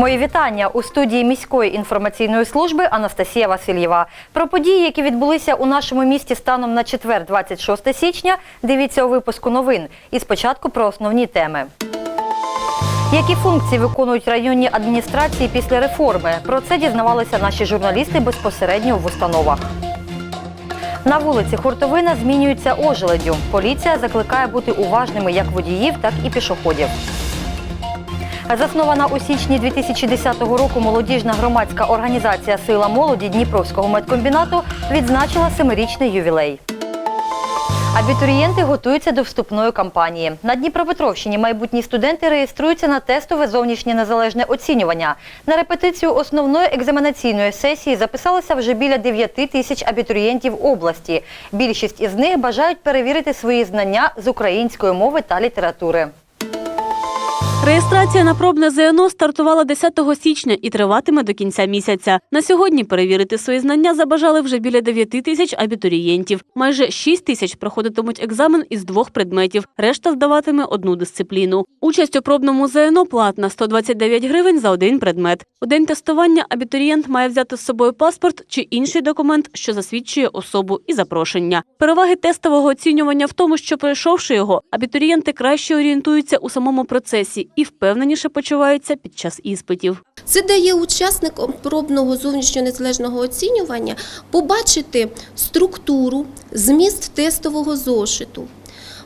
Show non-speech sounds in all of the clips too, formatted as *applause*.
Мої вітання у студії міської інформаційної служби Анастасія Васильєва. Про події, які відбулися у нашому місті станом на четвер, 26 січня. Дивіться у випуску новин. І спочатку про основні теми. Які функції виконують районні адміністрації після реформи? Про це дізнавалися наші журналісти безпосередньо в установах. На вулиці Хуртовина змінюється ожеледю. Поліція закликає бути уважними як водіїв, так і пішоходів. Заснована у січні 2010 року молодіжна громадська організація Сила молоді Дніпровського медкомбінату відзначила семирічний ювілей. Абітурієнти готуються до вступної кампанії. На Дніпропетровщині майбутні студенти реєструються на тестове зовнішнє незалежне оцінювання. На репетицію основної екзаменаційної сесії записалося вже біля 9 тисяч абітурієнтів області. Більшість із них бажають перевірити свої знання з української мови та літератури. Реєстрація на пробне ЗНО стартувала 10 січня і триватиме до кінця місяця. На сьогодні перевірити свої знання забажали вже біля 9 тисяч абітурієнтів. Майже 6 тисяч проходитимуть екзамен із двох предметів. Решта здаватиме одну дисципліну. Участь у пробному ЗНО платна 129 гривень за один предмет. У день тестування абітурієнт має взяти з собою паспорт чи інший документ, що засвідчує особу і запрошення. Переваги тестового оцінювання в тому, що пройшовши його, абітурієнти краще орієнтуються у самому процесі і впевненіше почуваються під час іспитів. Це дає учасникам пробного зовнішнього незалежного оцінювання побачити структуру, зміст тестового зошиту,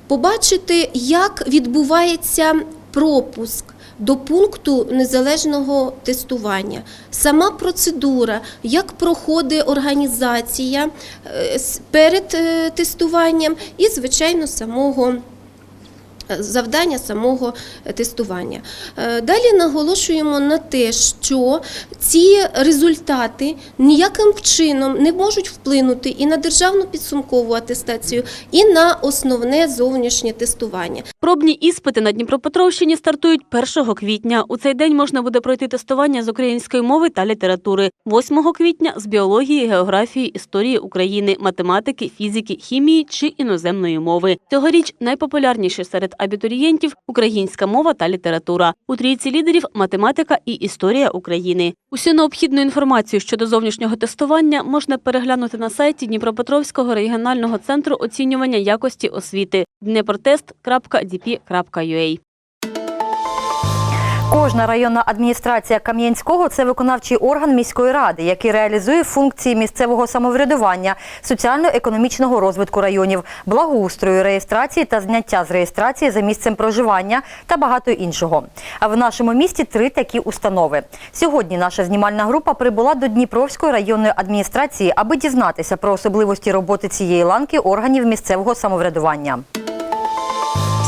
побачити, як відбувається пропуск. До пункту незалежного тестування, сама процедура, як проходить організація е, перед е, тестуванням і, звичайно, самого завдання самого тестування. Е, Далі наголошуємо на те, що ці результати ніяким чином не можуть вплинути і на державну підсумкову атестацію, і на основне зовнішнє тестування. Пробні іспити на Дніпропетровщині стартують 1 квітня. У цей день можна буде пройти тестування з української мови та літератури. 8 квітня з біології, географії, історії України, математики, фізики, хімії чи іноземної мови. Цьогоріч найпопулярніші серед абітурієнтів українська мова та література. У трійці лідерів математика і історія України. Усю необхідну інформацію щодо зовнішнього тестування можна переглянути на сайті Дніпропетровського регіонального центру оцінювання якості освіти dneprotest.dp.ua. Кожна районна адміністрація Кам'янського це виконавчий орган міської ради, який реалізує функції місцевого самоврядування, соціально-економічного розвитку районів, благоустрою, реєстрації та зняття з реєстрації за місцем проживання та багато іншого. А в нашому місті три такі установи. Сьогодні наша знімальна група прибула до Дніпровської районної адміністрації, аби дізнатися про особливості роботи цієї ланки органів місцевого самоврядування.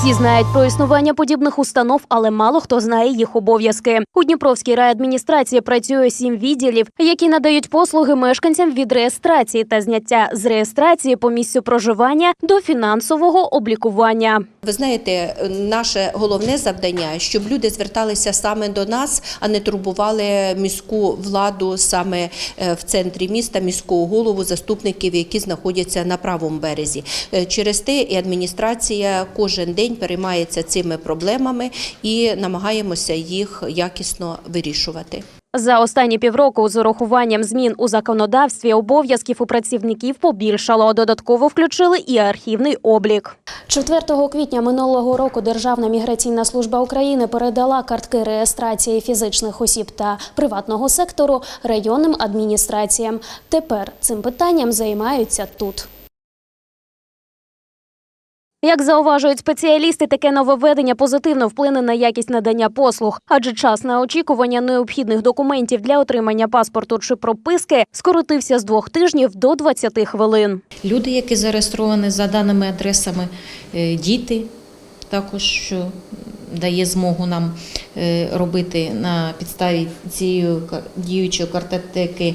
Всі знають про існування подібних установ, але мало хто знає їх обов'язки. У Дніпровській райадміністрації працює сім відділів, які надають послуги мешканцям від реєстрації та зняття з реєстрації по місцю проживання до фінансового облікування. Ви знаєте, наше головне завдання, щоб люди зверталися саме до нас, а не турбували міську владу саме е, в центрі міста, міського голову, заступників, які знаходяться на правому березі. Е, Через те і адміністрація кожен день переймається цими проблемами і намагаємося їх якісно вирішувати. За останні півроку з урахуванням змін у законодавстві обов'язків у працівників побільшало. Додатково включили і архівний облік. 4 квітня минулого року Державна міграційна служба України передала картки реєстрації фізичних осіб та приватного сектору районним адміністраціям. Тепер цим питанням займаються тут. Як зауважують спеціалісти, таке нововведення позитивно вплине на якість надання послуг, адже час на очікування необхідних документів для отримання паспорту чи прописки скоротився з двох тижнів до 20 хвилин. Люди, які зареєстровані за даними адресами, е, діти, також дає змогу нам е, робити на підставі цієї діючої картотеки.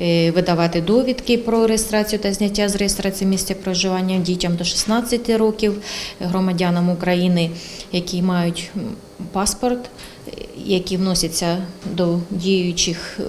е, Видавати довідки про реєстрацію та зняття з реєстрації місця проживання дітям до 16 років, громадянам України, які мають паспорт, е, які вносяться до діючих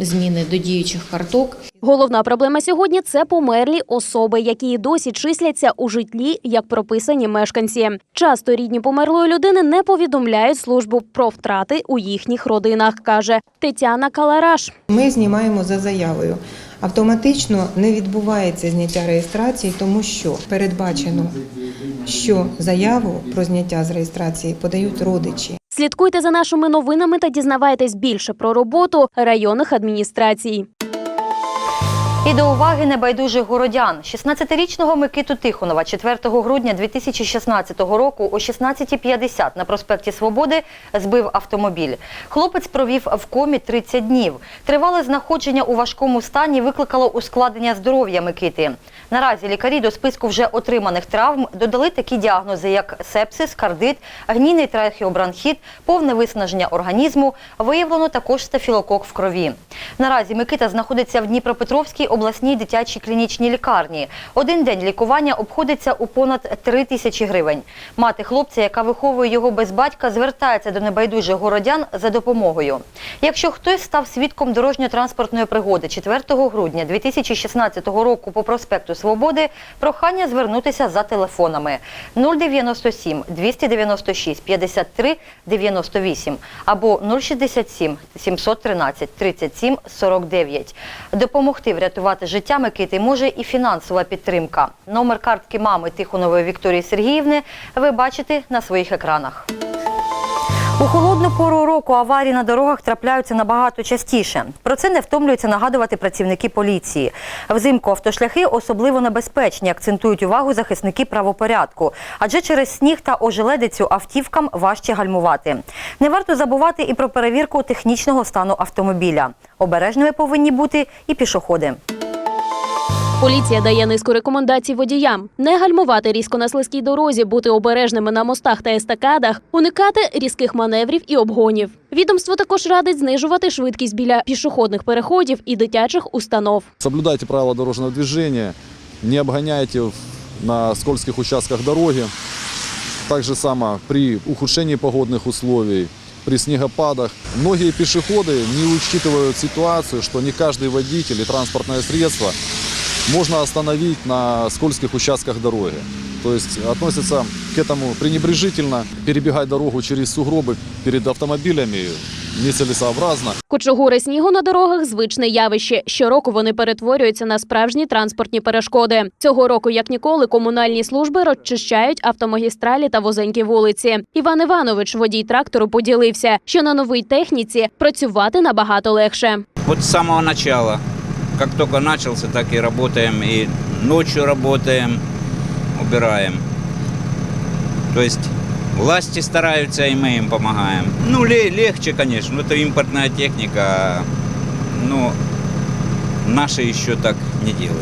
зміни до діючих карток. Головна проблема сьогодні це померлі особи, які і досі числяться у житлі як прописані мешканці. Часто рідні померлої людини не повідомляють службу про втрати у їхніх родинах, каже Тетяна Калараш. Ми знімаємо за заявою. Автоматично не відбувається зняття реєстрації, тому що передбачено, що заяву про зняття з реєстрації подають родичі. Слідкуйте за нашими новинами та дізнавайтесь більше про роботу районних адміністрацій. І до уваги небайдужих городян. 16-річного Микиту Тихонова 4 грудня 2016 року о 16.50 на проспекті Свободи збив автомобіль. Хлопець провів в комі 30 днів. Тривале знаходження у важкому стані викликало ускладнення здоров'я Микити. Наразі лікарі до списку вже отриманих травм додали такі діагнози, як сепсис, кардит, гнійний трахеобронхіт, повне виснаження організму. Виявлено також стафілокок в крові. Наразі Микита знаходиться в Дніпропетровській обласній дитячій клінічній лікарні. Один день лікування обходиться у понад 3 тисячі гривень. Мати хлопця, яка виховує його без батька, звертається до небайдужих городян за допомогою. Якщо хтось став свідком дорожньо-транспортної пригоди 4 грудня 2016 року по проспекту Свободи, прохання звернутися за телефонами 097 296 53 98 або 067 713 37 49. Допомогти врятувати життя Микити може і фінансова підтримка. Номер картки мами Тихонової Вікторії Сергіївни ви бачите на своїх екранах. У холодну пору року аварії на дорогах трапляються набагато частіше. Про це не втомлюються нагадувати працівники поліції. Взимку автошляхи особливо небезпечні, акцентують увагу захисники правопорядку, адже через сніг та ожеледицю автівкам важче гальмувати. Не варто забувати і про перевірку технічного стану автомобіля. Обережними повинні бути і пішоходи. Поліція дає низку рекомендацій водіям: не гальмувати різко на слизькій дорозі, бути обережними на мостах та естакадах, уникати різких маневрів і обгонів. Відомство також радить знижувати швидкість біля пішохідних переходів і дитячих установ. Соблюдайте правила дорожного движения, не обгоняйте в- на скользких участках дороги. Так же само при ухудшении погодных условий, при снегопадах. Многие пешеходы не учитывают ситуацию, что не каждый водитель и транспортное средство можно остановить на скользких участках дороги. То есть относятся к этому пренебрежительно. Перебегать дорогу через сугробы перед автомобилями нецелесообразно. Кучугури снігу на дорогах звичне явище. Щороку вони перетворюються на справжні транспортні перешкоди. Цього року, як ніколи, комунальні служби розчищають автомагістралі та вузенькі вулиці. Іван Іванович, водій трактору, поділився, що на новій техніці працювати набагато легше. Вот с самого начала, как только начался, так и работаем, и ночью работаем, убираем. То есть власти стараются, и мы им помогаем. Ну, ле- легче, конечно, это импортная техника, но наши еще так не делают.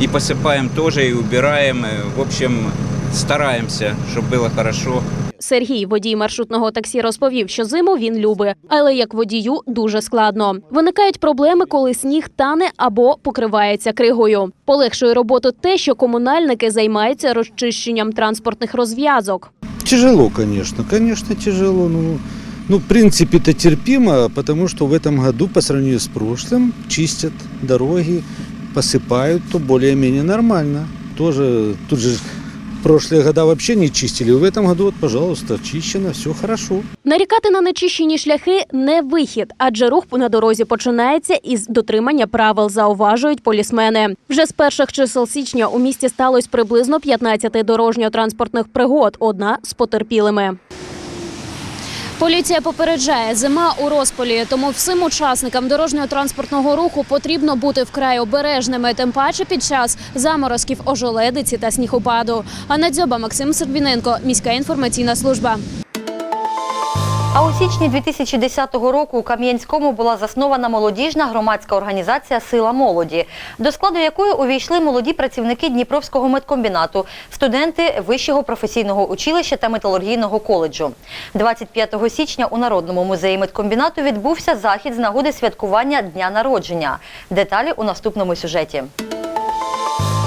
И посыпаем тоже, и убираем, и, в общем, стараемся, чтобы было хорошо. Сергій, водій маршрутного таксі, розповів, що зиму він любить, але як водію дуже складно. Виникають проблеми, коли сніг тане або покривається кригою. Полегшує роботу те, що комунальники займаються розчищенням транспортних розв'язок. Тяжело, конечно, конечно, тяжело. Ну, ну, в принципе, это терпимо, потому что в этом году, по сравнению с прошлым, чистят дороги, посыпают, то более-менее нормально. Тоже, тут же в прошлые года вообще не чистили, в этом году, вот, пожалуйста, чищено, все хорошо. Нарікати на нечищені шляхи не вихід, адже рух на дорозі починається із дотримання правил, зауважують полісмени. Вже з перших чисел січня у місті сталося приблизно 15 дорожньо-транспортних пригод, одна з потерпілими. Поліція попереджає, зима у розпалі, тому всім учасникам дорожнього транспортного руху потрібно бути вкрай обережними, тим паче під час заморозків ожеледиці та снігопаду. Анна Дзьоба, Максим Сербіненко, міська інформаційна служба. А у січні 2010 року у Кам'янському була заснована молодіжна громадська організація Сила молоді, до складу якої увійшли молоді працівники Дніпровського медкомбінату, студенти Вищого професійного училища та металургійного коледжу. 25 січня у Народному музеї медкомбінату відбувся захід з нагоди святкування дня народження. Деталі у наступному сюжеті.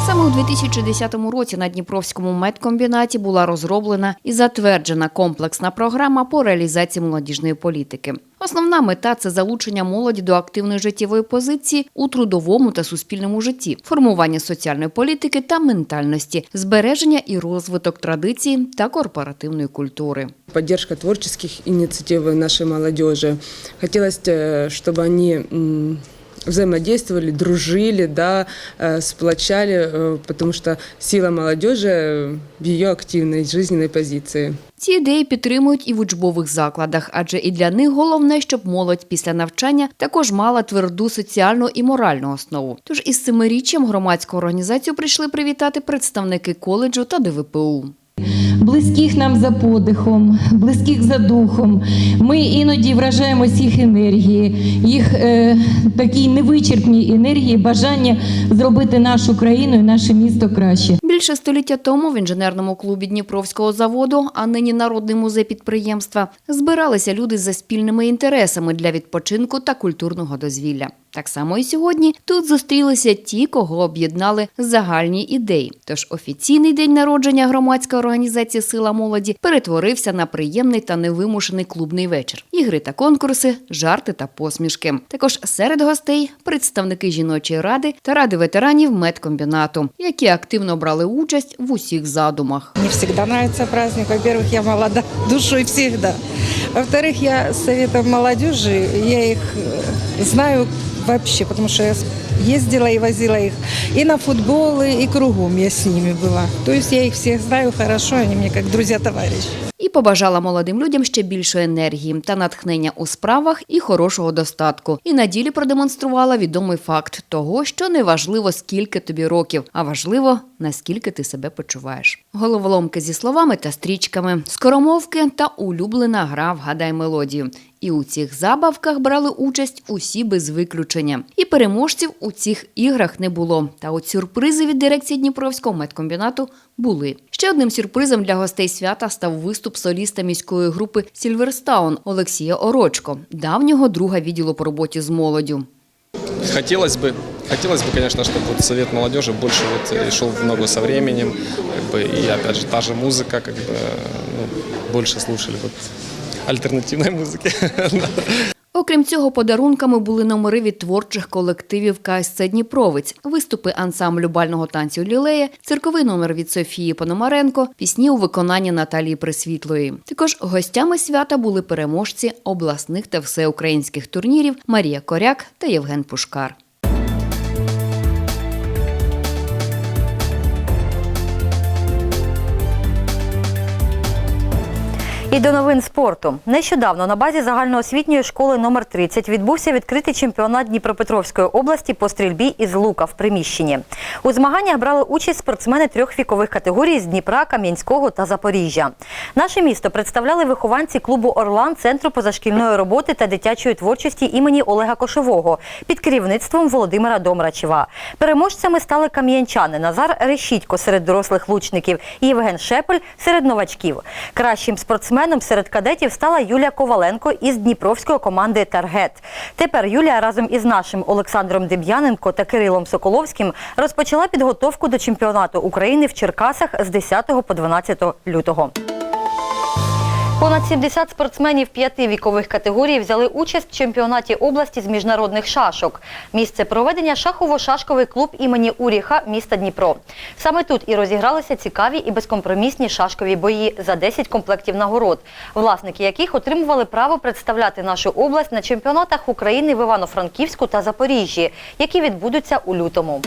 Саме у 2010 році на Дніпровському медкомбінаті була розроблена і затверджена комплексна програма по реалізації молодіжної політики. Основна мета це залучення молоді до активної життєвої позиції у трудовому та суспільному житті, формування соціальної політики та ментальності, збереження і розвиток традицій та корпоративної культури. поддержка творческих инициатив нашей молодежи. Хотелось, э, чтобы они м, взаимодействовали, дружили, да, э, сплочали, э, потому что сила молодежи в ее активной жизненной позиции. Ці ідеї підтримують і в учбових закладах, адже і для них головне, щоб молодь після навчання також мала тверду соціальну і моральну основу. Тож із семиріччям громадську організацію прийшли привітати представники коледжу та ДВПУ. Близьких нам за подихом, близьких за духом. Ми іноді вражаємось їх енергії, їх е, такій невичерпній енергії, бажання зробити нашу країну і наше місто краще. Більше століття тому в інженерному клубі Дніпровського заводу, а нині Народний музей підприємства, збиралися люди за спільними інтересами для відпочинку та культурного дозвілля. Так само і сьогодні тут зустрілися ті, кого об'єднали загальні ідеї. Тож офіційний день народження громадської організації Сила молоді перетворився на приємний та невимушений клубний вечір. Ігри та конкурси, жарти та посмішки. Також серед гостей представники жіночої ради та ради ветеранів медкомбінату, які активно брали участь в усіх задумах. Мне всегда нравится праздник. Во-первых, я молода *laughs* душой всегда. Во-вторых, я с советом молодежи, я их э, знаю вообще, потому что я ездила и возила их и на футболы, и кругом я с ними была. То есть я их всех знаю хорошо, они мне как друзья-товарищи. І побажала молодим людям ще більшої енергії та натхнення у справах і хорошого достатку. І на ділі продемонструвала відомий факт того, що не важливо, скільки тобі років, а важливо, наскільки ти себе почуваєш. Головоломки зі словами та стрічками, скоромовки та улюблена гра «Вгадай мелодію. І у цих забавках брали участь усі без виключення. І переможців у цих іграх не було. Та от сюрпризи від дирекції Дніпровського медкомбінату були. Ще одним сюрпризом для гостей свята став виступ соліста міської групи Сільверстаун Олексія Орочко, давнього друга відділу по роботі з молоддю. Хотелось бы, хотелось бы, конечно, чтобы вот Совет молодежи больше вот э, шел в ногу со временем, как бы, и опять же та же музыка, как бы, ну, больше слушали вот альтернативной музыки. *laughs* Окрім цього, подарунками були номери від творчих колективів КСЦ Дніпровець, виступи ансамблю бального танцю Лілея, цирковий номер від Софії Пономаренко, пісні у виконанні Наталії Присвітлої. Також гостями свята були переможці обласних та всеукраїнських турнірів Марія Коряк та Євген Пушкар. І до новин спорту. Нещодавно на базі загальноосвітньої школи номер 30 відбувся відкритий чемпіонат Дніпропетровської області по стрільбі із лука в приміщенні. У змаганнях брали участь спортсмени трьох вікових категорій з Дніпра, Кам'янського та Запоріжжя. Наше місто представляли вихованці клубу Орлан Центру позашкільної роботи та дитячої творчості імені Олега Кошового під керівництвом Володимира Домрачева. Переможцями стали кам'янчани Назар Решітько серед дорослих лучників і Євген Шепель серед новачків. Кращим спортсменом серед кадетів стала Юлія Коваленко із дніпровської команди Таргет. Тепер Юлія разом із нашим Олександром Дем'яненко та Кирилом Соколовським розпочала підготовку до чемпіонату України в Черкасах з 10 по 12 лютого. Понад 70 спортсменів п'яти вікових категорій взяли участь в чемпіонаті області з міжнародних шашок. Місце проведення шахово-шашковий клуб імені Уріха міста Дніпро. Саме тут і розігралися цікаві і безкомпромісні шашкові бої за 10 комплектів нагород, власники яких отримували право представляти нашу область на чемпіонатах України в Івано-Франківську та Запоріжжі, які відбудуться у лютому.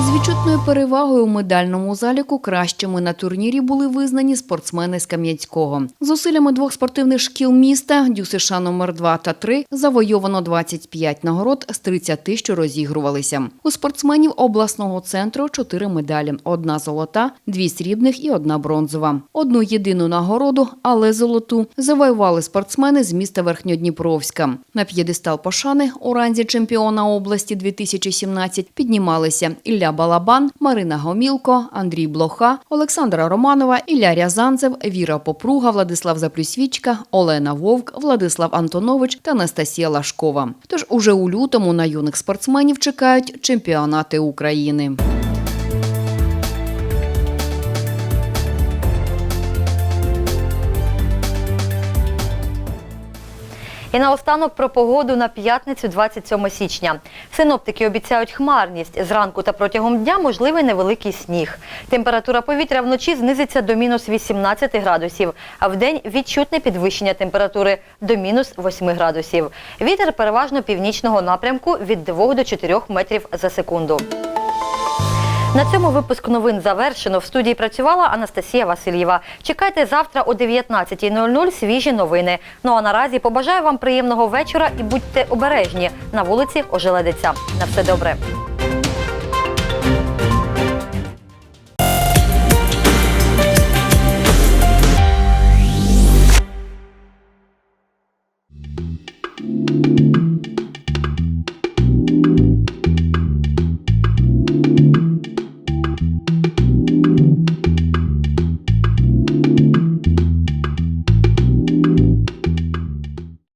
З відчутною перевагою у медальному заліку кращими на турнірі були визнані спортсмени з Кам'янського. Зусиллями двох спортивних шкіл міста ДЮСШ номер 2 та 3 завойовано 25 нагород з 30, що розігрувалися. У спортсменів обласного центру 4 медалі: одна золота, дві срібних і одна бронзова. Одну єдину нагороду, але золоту, завоювали спортсмени з міста Верхньодніпровська. На п'єдестал пошани у ранзі чемпіона області 2017 піднімалися Ілля Балабан, Марина Гомілко, Андрій Блоха, Олександра Романова, Ілля Рязанцев, Віра Попруга, Владислав Заплюсвічка, Олена Вовк, Владислав Антонович та Анастасія Лашкова. Тож уже у лютому на юних спортсменів чекають чемпіонати України. І наостанок про погоду на п'ятницю 27 січня. Синоптики обіцяють хмарність. Зранку та протягом дня можливий невеликий сніг. Температура повітря вночі знизиться до мінус 18 градусів, а вдень відчутне підвищення температури до мінус 8 градусів. Вітер переважно північного напрямку від 2 до 4 метрів за секунду. На цьому випуск новин завершено. В студії працювала Анастасія Васильєва. Чекайте завтра о 19.00 свіжі новини. Ну а наразі побажаю вам приємного вечора і будьте обережні на вулиці Ожеледиця. На все добре.